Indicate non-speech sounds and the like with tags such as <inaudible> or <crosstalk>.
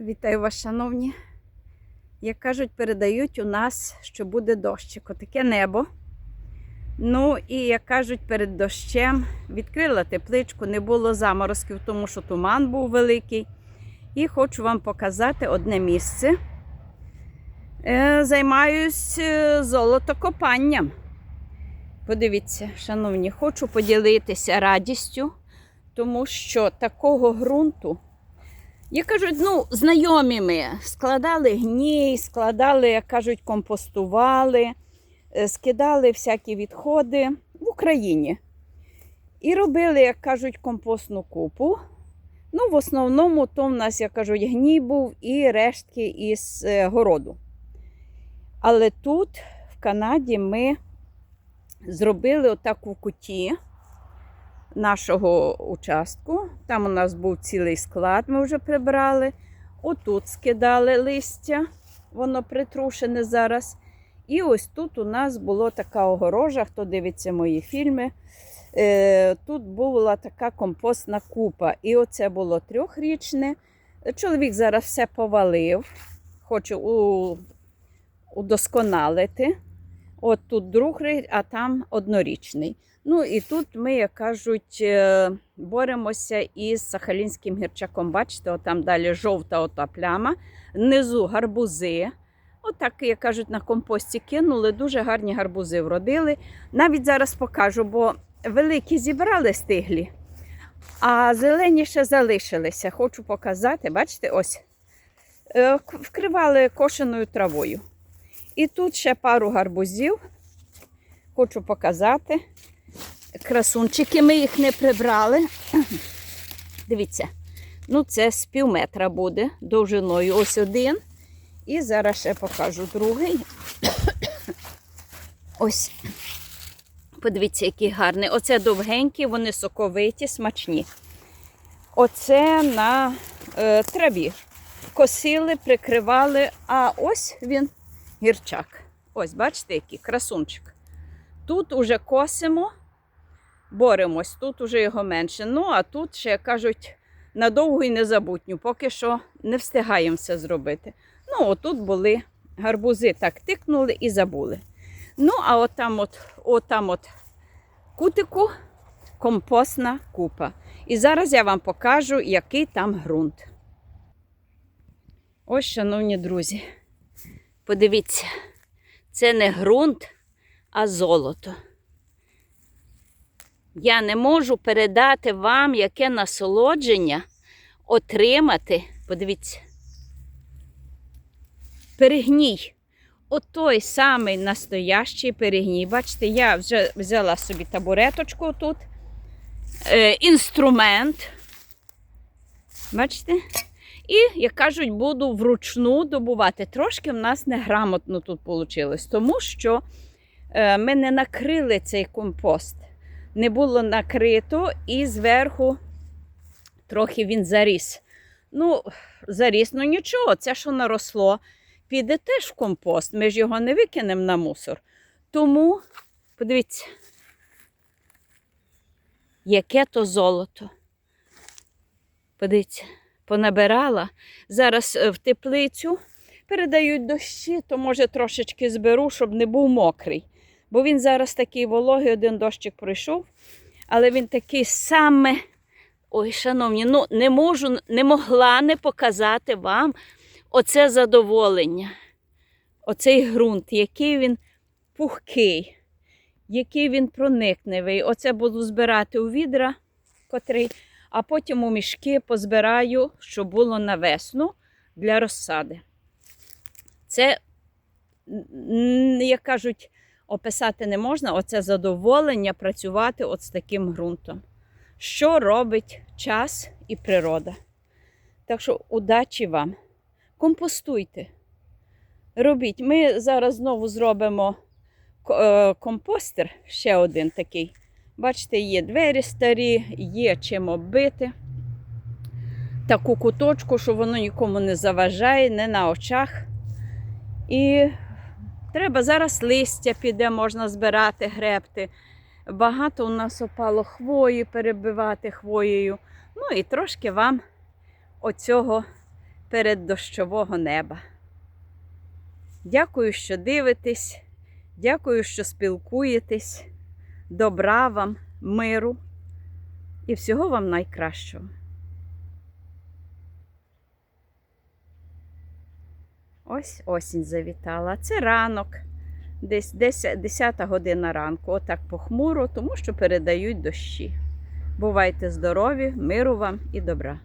Вітаю вас, шановні. Як кажуть, передають у нас, що буде дощик. Отаке небо. Ну і як кажуть, перед дощем відкрила тепличку, не було заморозків, тому що туман був великий. І хочу вам показати одне місце. Е, Займаюсь е, золотокопанням. Подивіться, шановні, хочу поділитися радістю, тому що такого ґрунту. Як кажуть, ну, знайомі ми складали гній, складали, як кажуть, компостували, е, скидали всякі відходи в Україні. І робили, як кажуть, компостну купу. Ну, в основному, то в нас, як кажуть, гній був і рештки із е, городу. Але тут, в Канаді, ми зробили отаку куті нашого участку. Там у нас був цілий склад, ми вже прибрали. Отут скидали листя, воно притрушене зараз. І ось тут у нас була така огорожа, хто дивиться мої фільми. Е, Тут була така компостна купа. І оце було трьохрічне. Чоловік зараз все повалив, хоче удосконалити. От тут другий, а там однорічний. Ну і тут ми, як кажуть, е, боремося із сахалінським гірчаком. Бачите, отам далі жовта ота пляма, внизу гарбузи. Отак, як кажуть, на компості кинули, дуже гарні гарбузи вродили. Навіть зараз покажу, бо великі зібрали стиглі, а зелені ще залишилися. Хочу показати, бачите, ось е, вкривали кошеною травою. І тут ще пару гарбузів. Хочу показати. Красунчики, ми їх не прибрали. <clears throat> Дивіться, ну це з пів метра буде довжиною. Ось один. І зараз ще покажу другий. <clears throat> Ось. Подивіться, який гарний. Оце довгенькі, вони соковиті, смачні. Оце на е, траві. Косили, прикривали, а ось він гірчак. Ось, бачите, який красунчик. Тут уже косимо, боремось, тут уже його менше. Ну, а тут ще кажуть надовго і незабутню, поки що не встигаємо все зробити. Ну, отут були гарбузи, так тикнули і забули. Ну, а отам от, отам от кутику компостна купа. І зараз я вам покажу, який там ґрунт. Ось, шановні друзі, подивіться, це не ґрунт, а золото. Я не можу передати вам, яке насолодження отримати. Подивіться. Перегній. От той самий настоящий перегній. Бачите, я вже взяла собі табуреточку тут. Е, інструмент. Бачите? І, як кажуть, буду вручну добувати. Трошки в нас неграмотно тут вийшло, тому що е, ми не накрили цей компост. Не було накрито і зверху трохи він заріс. Ну, заріс, ну нічого, це що наросло, піде теж в компост. Ми ж його не викинемо на мусор. Тому, подивіться, яке то золото. Подивіться, понабирала. Зараз е, в теплицю передають дощі, то може трошечки зберу, щоб не був мокрий. Бо він зараз такий вологий, один дощик пройшов, але він такий саме. Ой, шановні, ну не можу, не могла не показати вам оце задоволення. Оцей ґрунт, який він пухкий, який він проникневий. Оце буду збирати у відра, котрий, а потім у мішки позбираю, щоб було на весну для розсади. Це, як кажуть, описати не можна. Оце задоволення працювати от з таким ґрунтом. Що робить час і природа. Так що удачі вам. Компостуйте. Робіть. Ми зараз знову зробимо е, компостер, ще один такий. Бачите, є двері старі, є чим оббити. Таку куточку, що воно нікому не заважає, не на очах. І треба зараз листя піде, можна збирати, гребти. Багато у нас опало хвої, перебивати хвоєю. Ну і трошки вам оцього переддощового неба. Дякую, що дивитесь. Дякую, що спілкуєтесь. Добра вам, миру і всього вам найкращого. Ось осінь завітала. Це ранок, десь 10, 10 година ранку. Отак похмуро, тому що передають дощі. Бувайте здорові, миру вам і добра.